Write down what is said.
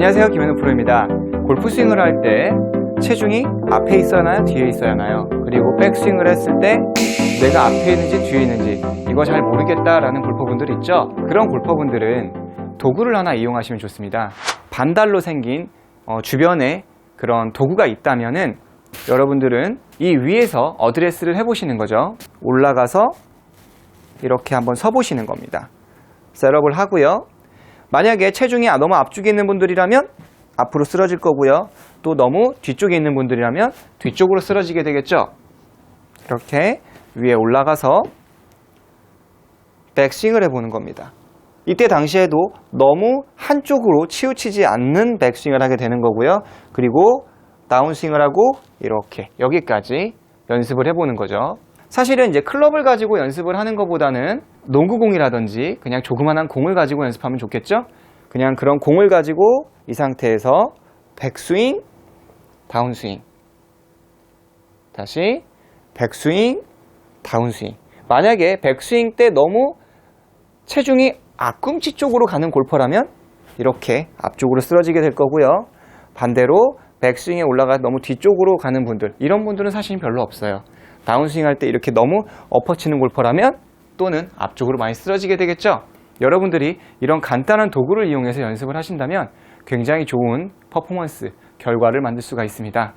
안녕하세요. 김현우 프로입니다. 골프 스윙을 할 때 체중이 앞에 있어야 하나요? 뒤에 있어야 하나요? 그리고 백스윙을 했을 때 내가 앞에 있는지 뒤에 있는지 이거 잘 모르겠다라는 골퍼분들 있죠? 그런 골퍼분들은 도구를 하나 이용하시면 좋습니다. 반달로 생긴 어, 주변에 그런 도구가 있다면은 여러분들은 이 위에서 어드레스를 해보시는 거죠. 올라가서 이렇게 한번 서보시는 겁니다. 셋업을 하고요 만약에 체중이 너무 앞쪽에 있는 분들이라면 앞으로 쓰러질 거고요. 또 너무 뒤쪽에 있는 분들이라면 뒤쪽으로 쓰러지게 되겠죠. 이렇게 위에 올라가서 백스윙을 해보는 겁니다. 이때 당시에도 너무 한쪽으로 치우치지 않는 백스윙을 하게 되는 거고요. 그리고 다운스윙을 하고 이렇게 여기까지 연습을 해보는 거죠. 사실은 이제 클럽을 가지고 연습을 하는 것보다는 농구공이라든지 그냥 조그만한 공을 가지고 연습하면 좋겠죠? 그냥 그런 공을 가지고 이 상태에서 백스윙, 다운스윙. 다시 백스윙, 다운스윙. 만약에 백스윙 때 너무 체중이 앞꿈치 쪽으로 가는 골퍼라면 이렇게 앞쪽으로 쓰러지게 될 거고요. 반대로 백스윙에 올라가 너무 뒤쪽으로 가는 분들, 이런 분들은 사실 별로 없어요. 다운스윙 할 때 이렇게 너무 엎어치는 골퍼라면 또는 앞쪽으로 많이 쓰러지게 되겠죠. 여러분들이 이런 간단한 도구를 이용해서 연습을 하신다면 굉장히 좋은 퍼포먼스, 결과를 만들 수가 있습니다.